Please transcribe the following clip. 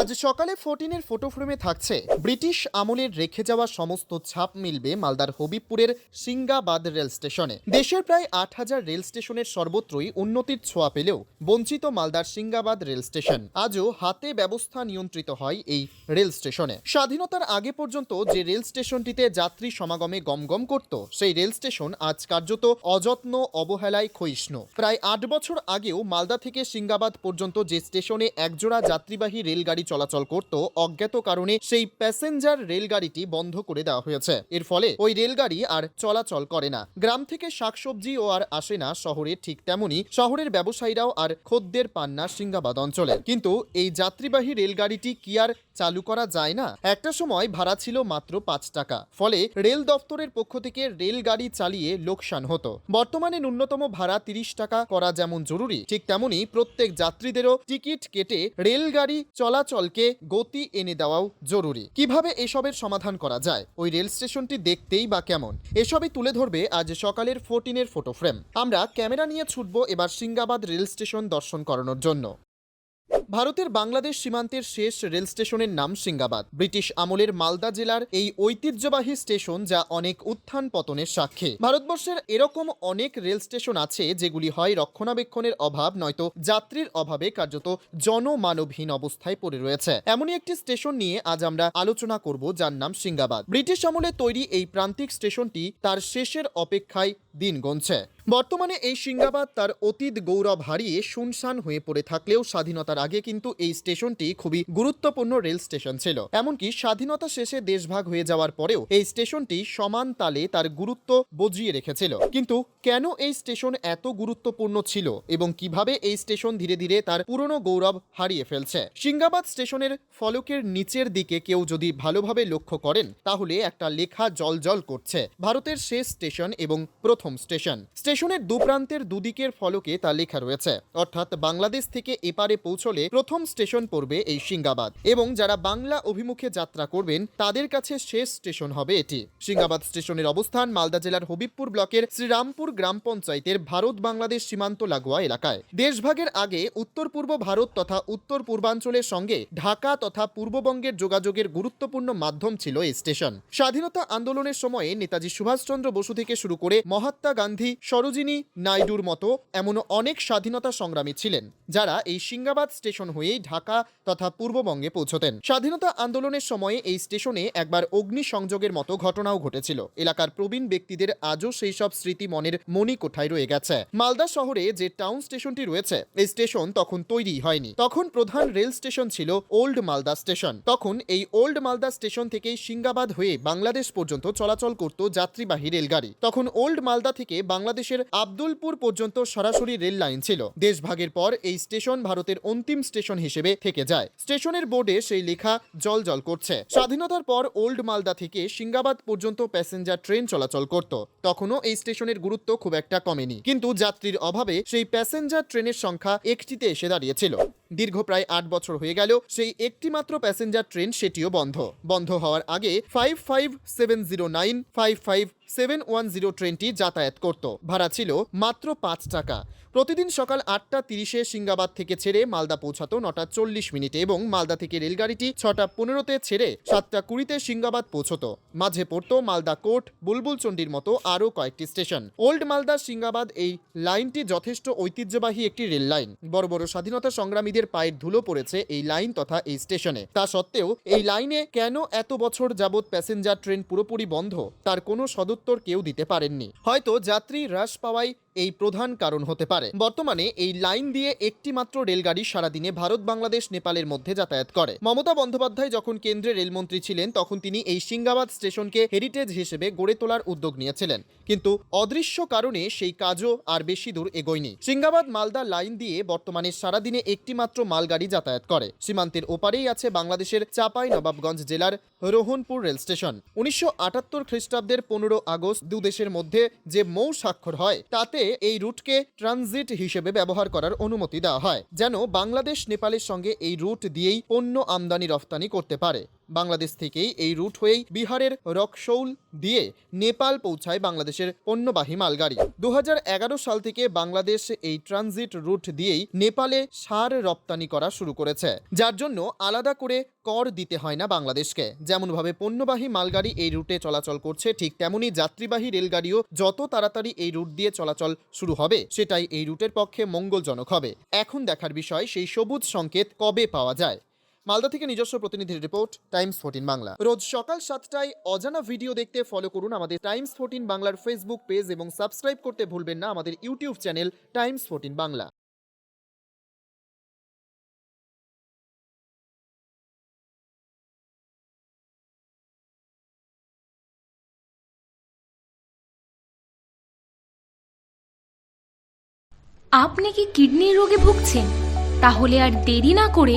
আজ সকালে ফোরটিনের ফটো ফ্রেমে থাকছে। ব্রিটিশ আমলের রেখে যাওয়া সমস্ত ছাপ মিলবে মালদার হবিবপুরের সিঙ্গাবাদ রেল স্টেশনে। দেশের প্রায় আট হাজার রেল স্টেশনের সর্বত্রই উন্নতির ছোঁয়া পেলেও বঞ্চিত মালদার সিঙ্গাবাদ রেল স্টেশন আজও হাতে ব্যবস্থা নিয়ন্ত্রিত হয় এই রেল স্টেশনে। স্বাধীনতার আগে পর্যন্ত যে রেল স্টেশনটিতে যাত্রী সমাগমে গমগম করত, সেই রেল স্টেশন আজ কার্যত অযত্ন, অবহেলায় ক্ষয়িষ্ণু। প্রায় আট বছর আগেও মালদা থেকে সিঙ্গাবাদ পর্যন্ত যে স্টেশনে একজোড়া যাত্রীবাহী রেলগাড়ি চলাচল করত, অজ্ঞাত কারণে সেই প্যাসেঞ্জার রেলগাড়িটি বন্ধ করে দেওয়া হয়েছে। এর ফলে ওই রেলগাড়ি আর চলাচল করে না। গ্রাম থেকে শাকসবজিও আর আসে না শহরে ঠিক তেমনই। শহরের ব্যবসায়ীরাও আর খদ্দের পান না সিঙ্গাবাদ অঞ্চলে। কিন্তু এই যাত্রীবাহী রেলগাড়িটি কি আর চালু করা যায় না। একটা সময় ভাড়া ছিল মাত্র পাঁচ টাকা। ফলে রেল দফতরের পক্ষ থেকে রেলগাড়ি চালিয়ে লোকসান হতো। বর্তমানে ন্যূনতম ভাড়া তিরিশ টাকা করা যেমন জরুরি, ঠিক তেমনি প্রত্যেক যাত্রীদেরও টিকিট কেটে রেলগাড়ি চলাচলকে গতি এনে দেওয়াও জরুরি। কীভাবে এসবের সমাধান করা যায়? ওই রেল স্টেশনটি দেখতেই বা কেমন? এসবই তুলে ধরবে আজ সকালের ফোরটিনের ফটো ফ্রেম। আমরা ক্যামেরা নিয়ে ছুটব এবার সিঙ্গাবাদ রেল স্টেশন দর্শন করানোর জন্য। ভারতের বাংলাদেশ সীমান্তের শেষ রেল স্টেশনের নাম সিঙ্গাবাদ। ব্রিটিশ আমলের মালদা জেলার এই ঐতিহ্যবাহী স্টেশন যা অনেক উত্থান পতনের সাক্ষী। ভারতবর্ষের এরকম অনেক রেল স্টেশন আছে যেগুলি হয় রক্ষণাবেক্ষণের অভাব, নয়তো যাত্রীর অভাবে কার্যত জনমানবহীন অবস্থায় পড়ে রয়েছে। এমনই একটি স্টেশন নিয়ে আজ আমরা আলোচনা করব, যার নাম সিঙ্গাবাদ। ব্রিটিশ আমলে তৈরি এই প্রান্তিক স্টেশনটি তার শেষের অপেক্ষায় দিন গুনছে। বর্তমানে এই সিঙ্গাবাদ তার অতীত গৌরব হারিয়ে শুনশান হয়ে পড়ে থাকলেও স্বাধীনতার আগে কিন্তু এই স্টেশনটি খুবই গুরুত্বপূর্ণ রেল স্টেশন ছিল। এমনকি স্বাধীনতা শেষে দেশভাগ হয়ে যাওয়ার পরেও এই স্টেশনটি সমান তালে তার গুরুত্ব বজিয়ে রেখেছিল। কিন্তু কেন এই স্টেশন এত গুরুত্বপূর্ণ ছিল এবং কীভাবে এই স্টেশন ধীরে ধীরে তার পুরনো গৌরব হারিয়ে ফেলছে? সিঙ্গাবাদ স্টেশনের ফলকের নিচের দিকে কেউ যদি ভালোভাবে লক্ষ্য করেন, তাহলে একটা লেখা জলজল করছে। ভারতের শেষ স্টেশন এবং প্রথম স্টেশন। স্টেশনের দুপ্রান্তের দুদিকের ফলকে তা লেখা রয়েছে। অর্থাৎ বাংলাদেশ থেকে এপারে পৌঁছলে প্রথম স্টেশন পড়বে এই সিঙ্গাবাদ। এবং যারা বাংলা অভিমুখে যাত্রা করবেন, তাদের কাছে শেষ স্টেশন হবে এটি। সিঙ্গাবাদ স্টেশনের অবস্থান মালদা জেলার হবিবপুর ব্লকের শ্রীরামপুর গ্রাম পঞ্চায়েতের ভারত বাংলাদেশ সীমান্ত লাগোয়া এলাকায়। দেশভাগের আগে উত্তর পূর্ব ভারত তথা উত্তর পূর্বাঞ্চলের সঙ্গে ঢাকা তথা পূর্ববঙ্গের যোগাযোগের গুরুত্বপূর্ণ মাধ্যম ছিল এই স্টেশন। স্বাধীনতা আন্দোলনের সময়ে নেতাজি সুভাষচন্দ্র বসু থেকে শুরু করে মহাত্মা গান্ধী, সরোজিনী নাইডুর মতো এমন অনেক স্বাধীনতা সংগ্রামী ছিলেন, যারা এই সিঙ্গাবাদ স্টেশন হয়েই ঢাকা তথা পূর্ববঙ্গে পৌঁছতেন। স্বাধীনতা আন্দোলনের সময়ে এই স্টেশনে একবার অগ্নি সংযোগের মতো ঘটনাও ঘটেছিল। এলাকার প্রবীণ ব্যক্তিদের আজও সেই সব স্মৃতি মনের মণিকোঠায় রয়ে গেছে। মালদা শহরে যে টাউন স্টেশনটি রয়েছে, এই স্টেশন তখন তৈরি হয়নি। তখন প্রধান রেল স্টেশন ছিল ওল্ড মালদা স্টেশন। তখন এই ওল্ড মালদা স্টেশন থেকেই সিঙ্গাবাদ হয়ে বাংলাদেশ পর্যন্ত চলাচল করত যাত্রীবাহী রেলগাড়ি। তখন ওল্ড মালদা থেকে বাংলাদেশের আব্দুলপুর পর্যন্ত সরাসরি রেল লাইন ছিল। দেশভাগের পর এই স্টেশন ভারতের অন্তিম স্টেশন হিসেবে থেকে যায়। স্টেশনের বোর্ডে সেই লেখা জল জল করছে। স্বাধীনতার পর ওল্ড মালদা থেকে সিঙ্গাবাদ পর্যন্ত প্যাসেঞ্জার ট্রেন চলাচল করত। তখনও এই স্টেশনের গুরুত্ব খুব একটা কমেনি। কিন্তু যাত্রীর অভাবে সেই প্যাসেঞ্জার ট্রেনের সংখ্যা একটিতে এসে দাঁড়িয়েছিল। দীর্ঘ প্রায় আট বছর হয়ে গেল সেই একটি মাত্র প্যাসেঞ্জার ট্রেন সেটিও বন্ধ। বন্ধ হওয়ার আগে five five seven zero nine five five seven one zero ট্রেনটি যাতায়াত করত। ভাড়া ছিল মাত্র পাঁচ টাকা। প্রতিদিন সকাল আটটা তিরিশে সিঙ্গাবাদ থেকে ছেড়ে মালদা পৌঁছাতো নটা চল্লিশ মিনিটে এবং মালদা থেকে রেলগাড়িটি ছটা পনেরোতে ছেড়ে সাতটা কুড়িতে সিঙ্গাবাদ পৌঁছতো। মাঝে পড়তো মালদা কোর্ট বুলবুলচন্ডির মতো আরও কয়েকটি স্টেশন। ওল্ড মালদা সিঙ্গাবাদ এই লাইনটি যথেষ্ট ঐতিহ্যবাহী একটি রেল লাইন। বড় বড় স্বাধীনতা সংগ্রামীদের পায়ের ধুলো পড়েছে এই লাইন তথা এই স্টেশনে। তা সত্ত্বেও এই লাইনে কেন এত বছর যাবৎ প্যাসেঞ্জার ট্রেন পুরোপুরি বন্ধ? তার কোনো সদুত্তর কেউ দিতে পারেননি। হয়তো যাত্রী হ্রাস পাওয়াই এই প্রধান কারণ হতে পারে। বর্তমানে এই লাইন দিয়ে একটি মাত্র রেলগাড়ি সারাদিনে ভারত, বাংলাদেশ, নেপালের মধ্যে যাতায়াত করে। মমতা বন্দ্যোপাধ্যায় যখন কেন্দ্রে রেলমন্ত্রী ছিলেন, তখন তিনি এই সিঙ্গাবাদ স্টেশনকে হেরিটেজ হিসেবে গড়ে তোলার উদ্যোগ নিয়েছিলেন। কিন্তু অদৃশ্য কারণে সেই কাজও আর বেশি দূর এগোয়নি। সিঙ্গাবাদ মালদা লাইন দিয়ে বর্তমানে সারাদিনে একটি মাত্র মালগাড়ি যাতায়াত করে। সীমান্তের ওপারেই আছে বাংলাদেশের চাপাই নবাবগঞ্জ জেলার রোহনপুর রেল স্টেশন উনিশশো আটাত্তর খ্রিস্টাব্দের পনেরো আগস্ট দু দেশের মধ্যে যে মৌ স্বাক্ষর হয়, তাতে এই রুটকে ট্রানজিট হিসেবে ব্যবহার করার অনুমতি দেওয়া হয়, যেন বাংলাদেশ নেপালের সঙ্গে এই রুট দিয়েই পণ্য আমদানি রফতানি করতে পারে। বাংলাদেশ থেকেই এই রুট হয়েই বিহারের রকসৌল দিয়ে নেপাল পৌঁছায় বাংলাদেশের পণ্যবাহী মালগাড়ি। দুহাজার এগারো সাল থেকে বাংলাদেশ এই ট্রানজিট রুট দিয়েই নেপালে সার রপ্তানি করা শুরু করেছে। যার জন্য আলাদা করে কর দিতে হয় না বাংলাদেশকে। যেমনভাবে পণ্যবাহী মালগাড়ি এই রুটে চলাচল করছে, ঠিক তেমনি যাত্রীবাহী রেলগাড়িও যত তাড়াতাড়ি এই রুট দিয়ে চলাচল শুরু হবে, সেটাই এই রুটের পক্ষে মঙ্গলজনক হবে। এখন দেখার বিষয়, সেই সবুজ সংকেত কবে পাওয়া যায়? মালদা থেকে নিজস্ব প্রতিনিধির রিপোর্ট, টাইমস ফোর্টিন বাংলা। রোজ সকাল সাতটায় অজানা ভিডিও দেখতে ফলো করুন আমাদের টাইমস ফোর্টিন বাংলার ফেসবুক পেজ এবং সাবস্ক্রাইব করতে ভুলবেন না আমাদের YouTube channel Times fourteen Bangla. আপনি কি কিডনি রোগে ভুগছেন? তাহলে আর দেরি না করে